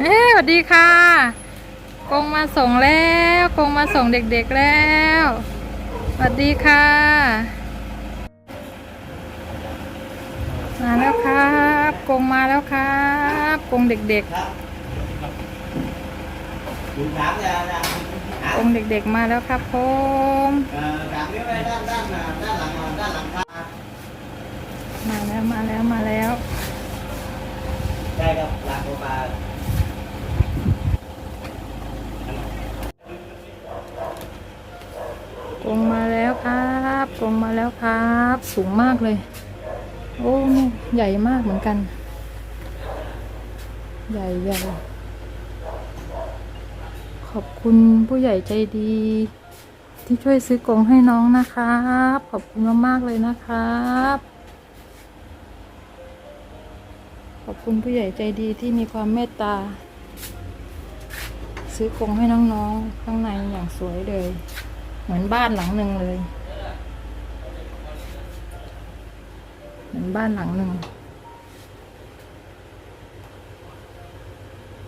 สวัสดีค่ะกงมาส่งแล้วกงมาส่งเด็กๆแล้วสวัสดีค่ะ มาแล้วครับกงมาแล้วครับกงเด็กๆกงเด็กๆมาแล้วครับผมมาแล้วมาแล้วมาแล้ว đây đâu là của bà กงมาแล้วครับก งมาแล้วครับ สูงมากเลย โอ้ใหญ่มากเหมือนกัน ใหญ่ใหญ่ขอบคุณผู้ใหญ่ใจดี ที่ช่วยซื้อกงให้น้องนะครับ ขอบคุณมากๆเลยนะครับ ขอบคุณผู้ใหญ่ใจดีที่มีความเมตตา ซื้อกงให้น้องๆข้างในอย่างสวยเลย เหมือนบ้านหลังหนึ่งเลย เหมือนบ้านหลังหนึ่ง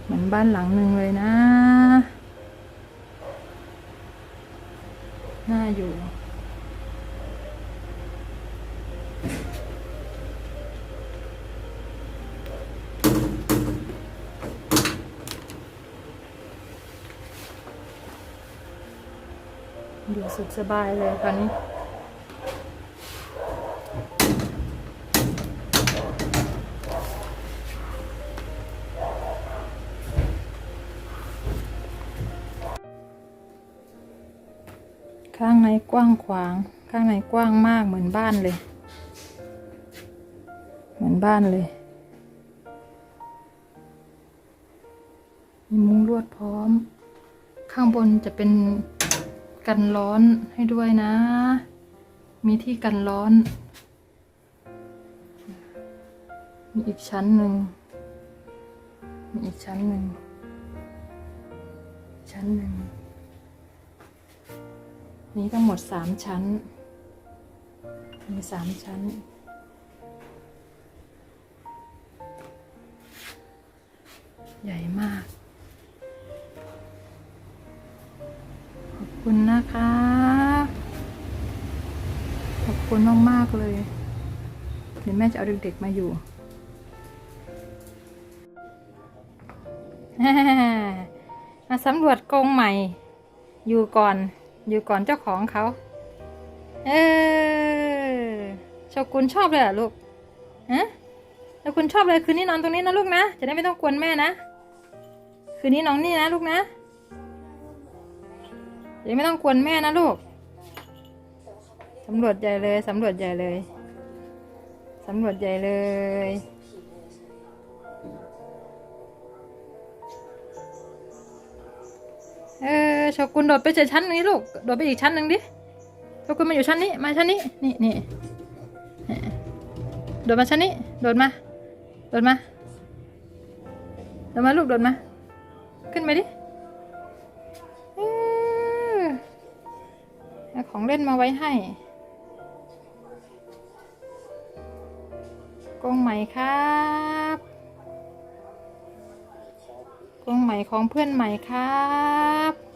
เหมือนบ้านหลังหนึ่งเลยนะ น่าอยู่อยู่สุขสบายเลยตอนนี้ ข้างในกว้างขวาง ข้างในกว้างมากเหมือนบ้านเลย เหมือนบ้านเลย มีมุ้งลวดพร้อม ข้างบนจะเป็นกันร้อนให้ด้วยนะ มีที่กันร้อน มีอีกชั้นหนึ่ง มีอีกชั้นหนึ่ง ชั้นหนึ่ง นี้ทั้งหมดสามชั้น มีสามชั้น ใหญ่มาก ขอบคุณนะคะ ขอบคุณมาก ๆ เลย เดี๋ยวแม่จะเอาเด็ก ๆ มาอยู่มาสำรวจกรงใหม่ อยู่ก่อน อยู่ก่อนเจ้าของเขา เออโชกุนชอบเลยเหรอลูกฮะโชกุนชอบเลยคืนนี้นอนตรงนี้นะลูกนะ จะได้ไม่ต้องกวนแม่นะ คืนนี้น้อนนี่นะลูกนะจะได้ไม่ต้องกวนแม่นะลูก สำรวจใหญ่เลย สำรวจใหญ่เลย สำรวจใหญ่เลย เออ โชกุนโดดไปจากชั้นนี้ลูก โดดไปอีกชั้นหนึ่งดิโชกุนมาอยู่ชั้นนี้ มาชั้นนี้ นี่นี่โดดมาชั้นนี้ โดดมา โดดมา โดดมาลูก โดดมา ขึ้นมาดิเออเอาของเล่นมาไว้ให้กรงใหม่ครับกรงใหม่ของเพื่อนใหม่ครับ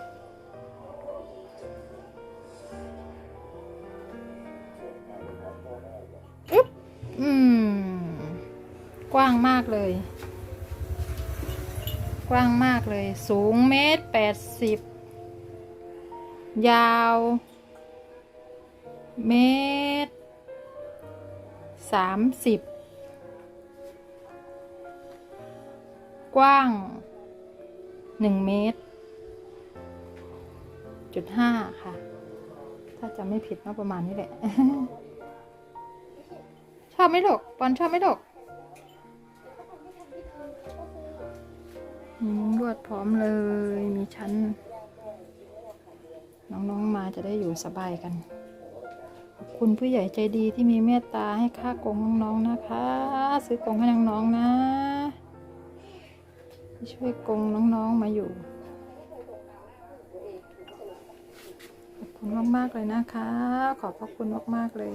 กว้างมากเลย กว้างมากเลย สูงเมตรแปดสิบยาวเมตรสามสิบกว้างหนึ่งเมตรจุดห้าค่ะ ถ้าจำไม่ผิดก็ประมาณนี้แหละ ชอบไหมลูกปอนชอบไหมลูก ลวดพร้อมเลยมีชั้น น้องๆมาจะได้อยู่สบายกัน ขอบคุณผู้ใหญ่ใจดีที่มีเมตตาให้ค่ากงน้องๆนะคะ ซื้อกงให้น้องๆนะที่ช่วยกงน้องๆมาอยู่ขอบคุณมากๆเลยนะคะ ขอบพระคุณมากๆเลย